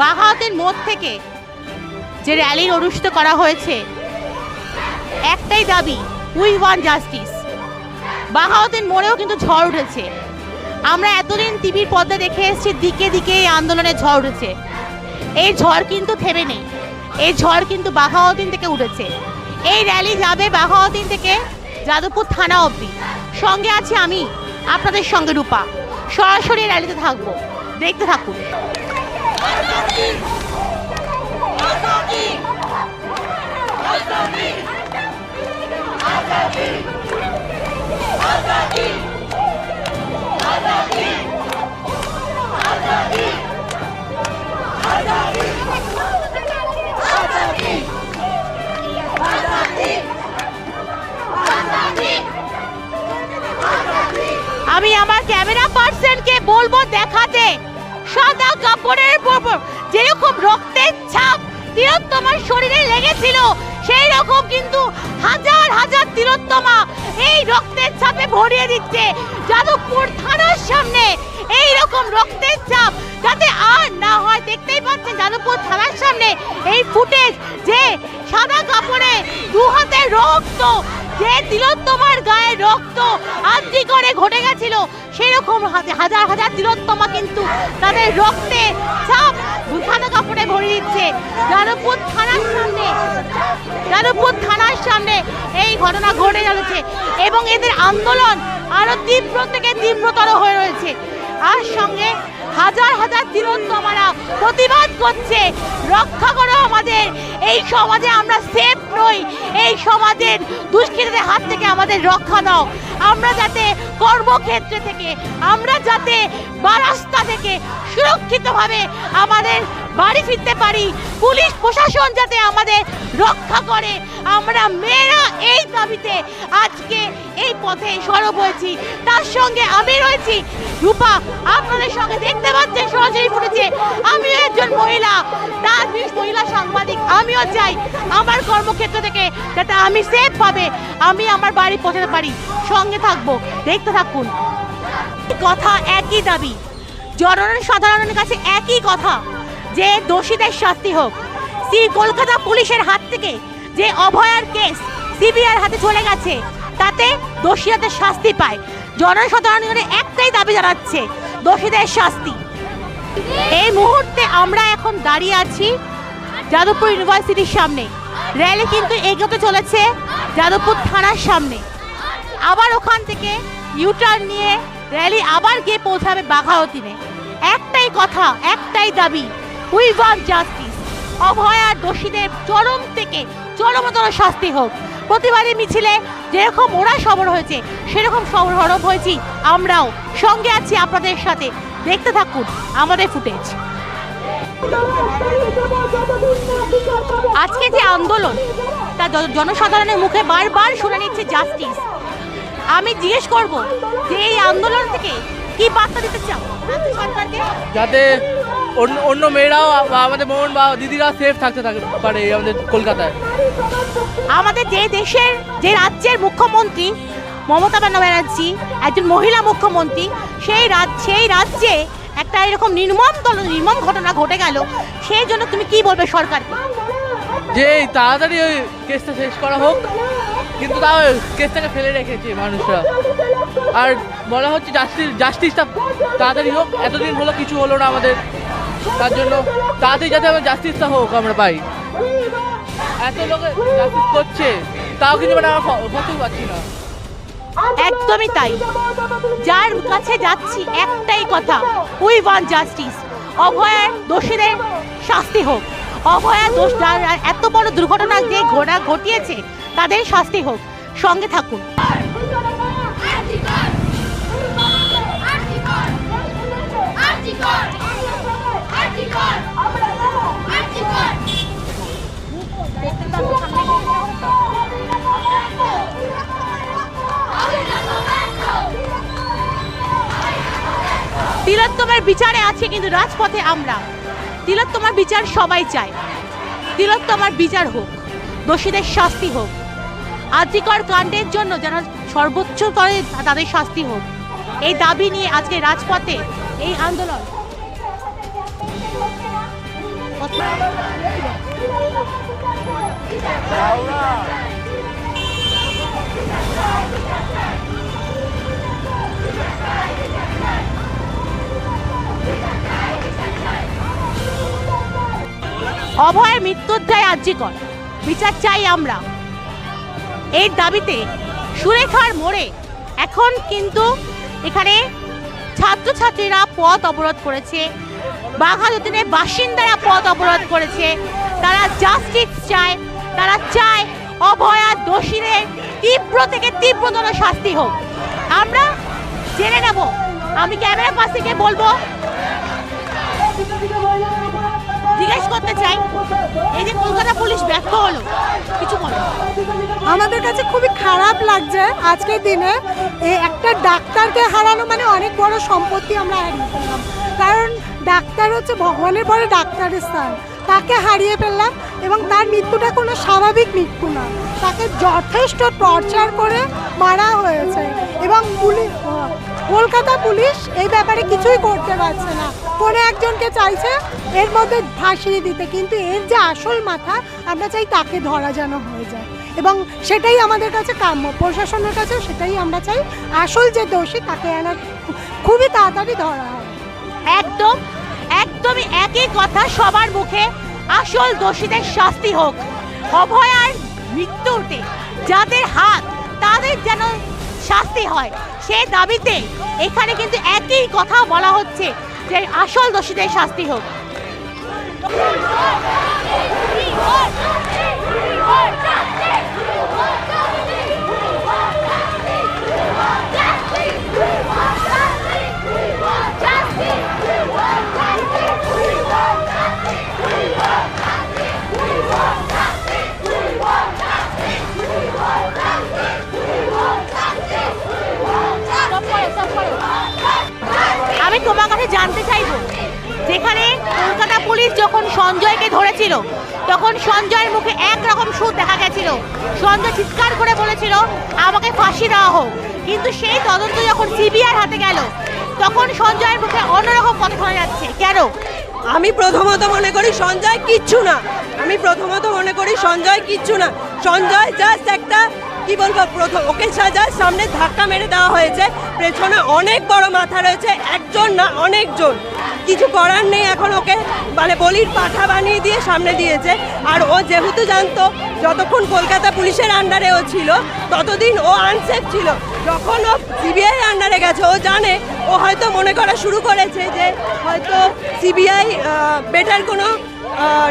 বাঘাওতের মোড় থেকে যে র্যালির অনুষ্ঠিত করা হয়েছে, একটাই দাবি উই ওয়ান জাস্টিস বাঘাওতের মোড়েও কিন্তু ঝড় উঠেছে। আমরা এতদিন টিভির পর্দা দেখে এসেছি, দিকে দিকে এই আন্দোলনে ঝড় উঠেছে। এই ঝড় কিন্তু থেমে নেই। এই ঝড় কিন্তু বাঘাওয়াতিন থেকে উঠেছে। এই র্যালি যাবে বাঘাওয়াতিন থেকে যাদবপুর থানা অবধি। সঙ্গে আছি আমি, আপনাদের সঙ্গে রূপা। সরাসরি র্যালিতে থাকব। দেখতে থাকুন। আমি আমার ক্যামেরা পার্সনকে বলব দেখাতে রক্তের ছাপ তিলোত্তমার শরীরে লেগেছিল। সেই রকম কিন্তু হাজার হাজার তিলোত্তমা এই রক্তের ছাপে ভরিয়ে দিচ্ছে। যাদবপুর থানার সামনে এই রকম রক্তের ছাপ যাতে আর না হয়। দেখতেই পাচ্ছেন যাদবপুর থানার সামনে এই ফুটেজ যে সাদা কাপড়ে দু হাতে রক্ত যে তিলোত্তমার গায়ে রক্ত। আদ্রি করে ঘটে গেছিল, সেরকম হাজার হাজার তিলোত্তমা কিন্তু তাদের রক্তে ছাপ সাদা কাপড়ে ভরে দিচ্ছে। যাদবপুর থানার সামনে, যাদবপুর থানার সামনে এই ঘটনা ঘটে চলেছে এবং এদের আন্দোলন আরও তীব্র থেকে তীব্রতর হয়ে রয়েছে। আর সঙ্গে হাজার হাজার তিরোত্তমারা প্রতিবাদ করছে, রক্ষা করো আমাদের, এই সমাজে আমরা সেফ নই এই সমাজের দুষ্কৃতীদের হাত থেকে আমাদের রক্ষা দাও। আমরা যাতে কর্মক্ষেত্রে থেকে, আমরা যাতে বা রাস্তা থেকে সুরক্ষিতভাবে আমাদের বাড়ি ফিরতে পারি, পুলিশ, প্রশাসন যাতে আমাদের রক্ষা করে। আমরা মেয়েরা এই দাবিতে আজকে এই পথে সরব হয়েছি। তার সঙ্গে আমি রয়েছি। রূপা, আপনাদের সঙ্গে দেখতে পাচ্ছেন সরাসরি ফুটেছে। আমিও একজন মহিলা, তার মহিলা সাংবাদিক, আমিও চাই। আমার কর্মক্ষেত্র থেকে যাতে আমি সেফ পাবে আমি আমার বাড়ি পৌঁছাতে পারি। সঙ্গে থাকব, দেখতে থাকুন। কথা একই দাবি। জনসাধারণের কাছে একই কথা, যে দোষীদের শাস্তি হোক। সি কলকাতা পুলিশের হাত থেকে যে অভয়ার কেস সিবিআর হাতে চলে গেছে, তাতে দোষীদের শাস্তি পায়। জনসাধারণের একটাই দাবি জানাচ্ছে, দোষীদের শাস্তি। এই মুহূর্তে আমরা এখন দাঁড়িয়ে আছি যাদবপুর ইউনিভার্সিটির সামনে। র্যালি কিন্তু এগোতে চলেছে যাদবপুর থানার সামনে। আবার ওখান থেকে ইউটার্ন নিয়ে র্যালি আবার গিয়ে পৌঁছাবে বাঘাওতিনে একটাই কথা, একটাই দাবি উই ওয়ান্ট জাস্টিস অভয়ার দোষীদের চরম থেকে চরমতর শাস্তি হোক। প্রতিবারই মিছিলে যেরকম ওরা সবর হয়েছে, সেরকম সবর হরব হয়েছি আমরাও। সঙ্গে আছি আপনাদের সাথে। দেখতে থাকুন আমাদের ফুটেজ আজকে যে আন্দোলন তা জনসাধারণের মুখে বারবার শুনে নিচ্ছে জাস্টিস আমি জিজ্ঞেস করব যে এই আন্দোলন থেকে কি বার্তা দিতে চাও? যাতে অন্য অন্য মেয়েরাও আমাদের মোহন বা দিদিরা সেফ থাকতে থাকতে পারে আমাদের কলকাতায়। আমাদের যে দেশের যে রাজ্যের মুখ্যমন্ত্রী মমতা ব্যানার্জি একজন মহিলা মুখ্যমন্ত্রী সেই রাজ সেই রাজ্যে একটা এরকম নির্মম নির্মম ঘটনা ঘটে গেল। সেই জন্য তুমি কি বলবে সরকারকে? যে তাড়াতাড়ি ওই কেসটা শেষ করা হোক, কিন্তু তাও কেসটাকে ফেলে রেখেছে মানুষরা। আর বলা হচ্ছে জাস্টিস জাস্টিসটা তাড়াতাড়ি হোক, এতদিন হলো কিছু হলো না আমাদের। তার জন্য তাড়াতাড়ি যাতে আমার জাস্টিসটা হোক আমরা পাই। এত লোকে জাস্টিস করছে, তাও কিন্তু মানে আমরা ফটো পাচ্ছি না। একদমই তাই। যার কাছে যাচ্ছি একটাই কথা উই ওয়ান জাস্টিস অভয়ার দোষীদের শাস্তি হোক। অভয়া দোষ এত বড় দুর্ঘটনা যে ঘোড়া ঘটিয়েছে, তাদের শাস্তি হোক। সঙ্গে থাকুন। তিলোত্তমার বিচারে আছে কিন্তু রাজপথে আমরা। তিলোত্তমার বিচার সবাই চায়। তিলোত্তমার বিচার হোক, দোষীদের শাস্তি হোক। আজিকর কাণ্ডের জন্য যেন সর্বোচ্চ স্তরে তাদের শাস্তি হোক। এই দাবি নিয়ে আজকে রাজপথে এই আন্দোলন। অভয়ের মৃত্যুর দায় আর্যিকর। বিচার চাই আমরা। এর দাবিতে সুরেখার মোড়ে এখন কিন্তু এখানে ছাত্রছাত্রীরা পথ অবরোধ করেছে। বাঘাযতীনের বাসিন্দারা পথ অবরোধ করেছে। তারা জাস্টিস চায়, তারা চায় অভয়া দোষীদের তীব্র থেকে তীব্রতর শাস্তি হোক। আমরা আমি ক্যামেরা পাশ থেকে বলব। জিজ্ঞেস করতে চাই, এই যে কলকাতা পুলিশ ব্যর্থ হলো, কিছু বলো। আমাদের কাছে খুবই খারাপ লাগছে আজকের দিনে এই একটা ডাক্তারকে হারানো মানে অনেক বড় সম্পত্তি আমরা হারিয়ে ফেললাম কারণ ডাক্তার হচ্ছে ভগবানের পরে ডাক্তারের স্থান। তাকে হারিয়ে ফেললাম এবং তার মৃত্যুটা কোনো স্বাভাবিক মৃত্যু না। তাকে যথেষ্ট টর্চার করে মারা হয়েছে এবং পুলিশ, কলকাতা পুলিশ এই ব্যাপারে কিছুই করতে পারছে না। কোনো একজনকে চাইছে এর মধ্যে ভাসিয়ে দিতে, কিন্তু এর যে আসল মাথা, আমরা চাই তাকে ধরা যেন হয়ে যায়। এবং সেটাই আমাদের কাছে কাম্য, প্রশাসনের কাছে সেটাই আমরা চাই। আসল যে দোষী, তাকে আনার খুবই তাড়াতাড়ি ধরা হয়। একদম, একদমই একই কথা সবার মুখে, আসল দোষীদের শাস্তি হোক। অভয়ার মৃত্যুতে যাদের হাত তাদের যেন শাস্তি হয়। সে দাবিতে এখানে কিন্তু একই কথা বলা হচ্ছে যে আসল দোষীদের শাস্তি হোক। তোমার কাছে জানতে চাইব? যেখানে কলকাতা পুলিশ যখন সঞ্জয়কে ধরেছিল, তখন সঞ্জয়ের মুখে একরকম সুর দেখা গেছিল। সঞ্জয় চিৎকার করে বলেছিল, আমাকে ফাঁসি দেওয়া হোক। কিন্তু সেই তদন্ত যখন সিবিআর হাতে গেল, তখন সঞ্জয়ের মুখে অন্যরকম কথা শোনা যাচ্ছে। কেন? আমি প্রথমত মনে করি সঞ্জয় কিচ্ছু না। আমি প্রথমত মনে করি সঞ্জয় কিচ্ছু না। সঞ্জয় জাস্ট একটা কি বলব, প্রথম ওকে সাজার সামনে ধাক্কা মেরে দেওয়া হয়েছে। পেছনে অনেক বড় মাথা রয়েছে, একজন না অনেকজন। কিছু করার নেই এখন ওকে মানে বলির পাঠা বানিয়ে দিয়ে সামনে দিয়েছে। আর ও যেহেতু জানতো, যতক্ষণ কলকাতা পুলিশের আন্ডারে ও ছিল, ততদিন ও আনসেফ ছিল। যখন ও সিবিআই আন্ডারে গেছে, ও জানে, ও হয়তো মনে করা শুরু করেছে যে হয়তো সিবিআই বেটার কোনো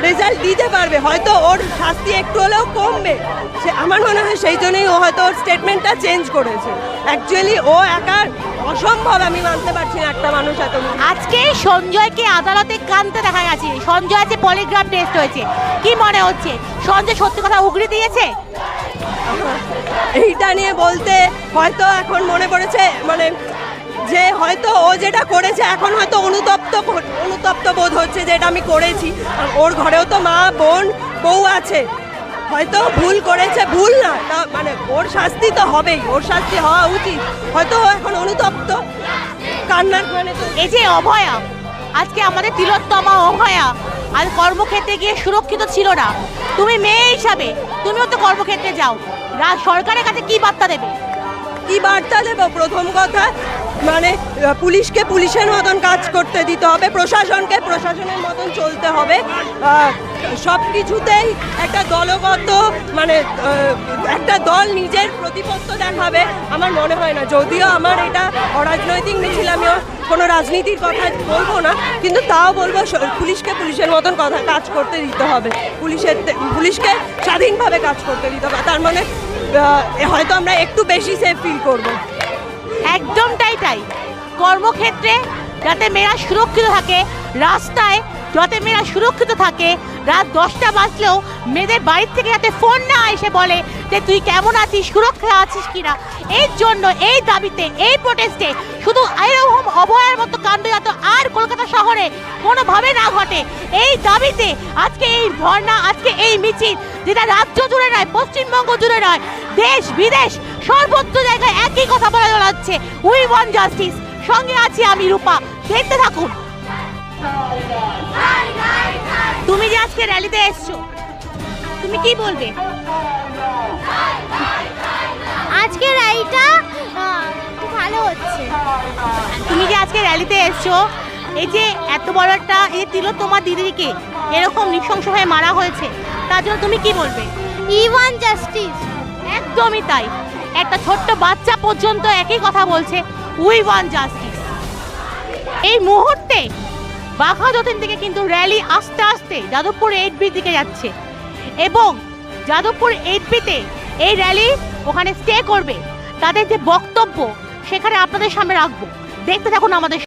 রেজাল্ট দিতে পারবে। হয়তো ওর শাস্তি একটু হলেও কমবে। সে আমার মনে হয় সেই জন্যই ও হয়তো ওর স্টেটমেন্টটা চেঞ্জ করেছে। অ্যাকচুয়ালি ও একার অসম্ভব আমি মানতে পারছি না একটা মানুষ এত আজকে সঞ্জয়কে আদালতে কানতে দেখা গেছে। সঞ্জয় যে পলিগ্রাফ টেস্ট হয়েছে কি মনে হচ্ছে? সঞ্জয় সত্যি কথা উগড়ে দিয়েছে? এইটা নিয়ে বলতে হয়তো এখন মনে পড়েছে মানে যে হয়তো ও যেটা করেছে, এখন হয়তো অনুতপ্ত অনুতপ্ত বোধ হচ্ছে যে এটা আমি করেছি। ওর ঘরেও তো মা, বোন, বউ আছে। হয়তো ভুল করেছে, ভুল না মানে ওর শাস্তি তো হবেই, ওর শাস্তি হওয়া উচিত। হয়তো এখন অনুতপ্ত। কান্নার মানে তো এই যে অভয়া, আজকে আমাদের তিলোত্তমা অভয়া, আর কর্মক্ষেত্রে গিয়ে সুরক্ষিত ছিল না। তুমি মেয়ে হিসাবে, তুমিও তো কর্মক্ষেত্রে যাও। সরকারের কাছে কি বার্তা দেবে? কি বার্তা দেবো? প্রথম কথা মানে পুলিশকে পুলিশের মতন কাজ করতে দিতে হবে, প্রশাসনকে প্রশাসনের মতন চলতে হবে। সব কিছুতেই একটা দলগত মানে একটা দল নিজের প্রতিপত্ত দেখাবে, আমার মনে হয় না। যদিও আমার এটা অরাজনৈতিক মিছিল, আমিও কোনো রাজনীতির কথা বলব না, কিন্তু তাও বলব পুলিশকে পুলিশের মতন কথা, কাজ করতে দিতে হবে। পুলিশের, পুলিশকে স্বাধীনভাবে কাজ করতে দিতে হবে। তার মানে হয়তো আমরা একটু বেশি সেফ ফিল করব। একদমটাই তাই কর্মক্ষেত্রে যাতে মেয়েরা সুরক্ষিত থাকে, রাস্তায় যাতে মেয়েরা সুরক্ষিত থাকে, রাত দশটা বাজলেও মেয়েদের বাড়ির থেকে যাতে ফোন না এসে বলে যে, তুই কেমন আছিস? সুরক্ষা আছিস কিনা? এর জন্য, এই দাবিতে, এই প্রোটেস্টে শুধু এরকম অভয়ার মতো কাণ্ড যাতে আর কলকাতা শহরে কোনোভাবে না ঘটে। এই দাবিতে আজকে এই ধর্ণা, আজকে এই মিছিল যেটা রাজ্য জুড়ে নয় পশ্চিমবঙ্গ জুড়ে নয় দেশ বিদেশ সর্বত্র জায়গায় একই কথা বলা যাচ্ছে। উই ওয়ান জাস্টিস সঙ্গে আছি আমি রূপা। দেখতে থাকুন। তুমি যে আজকে র্যালিতে এসছো তুমি কি বলবে? আজকে রাইটা ভালো হচ্ছে। তুমি যে আজকে র্যালিতে এসছো এই যে এত বড় একটা এই দিল তোমার দিদিকে এরকম নৃশংস হয়ে মারা হয়েছে তার জন্য তুমি কি বলবে? ইভান জাস্টিস। একদমই তাই। একটা ছোট্ট বাচ্চা পর্যন্ত একই কথা বলছে উই ওয়ান জাস্টিস। এই মুহূর্তে বাঘা যতীন থেকে কিন্তু র্যালি আস্তে আস্তে যাদবপুর এইট বির দিকে যাচ্ছে এবং যাদবপুর এইট বিতে এই র্যালি ওখানে স্টে করবে। তাদের যে বক্তব্য সেখানে আপনাদের সামনে রাখব। দেখতে থাকুন আমাদের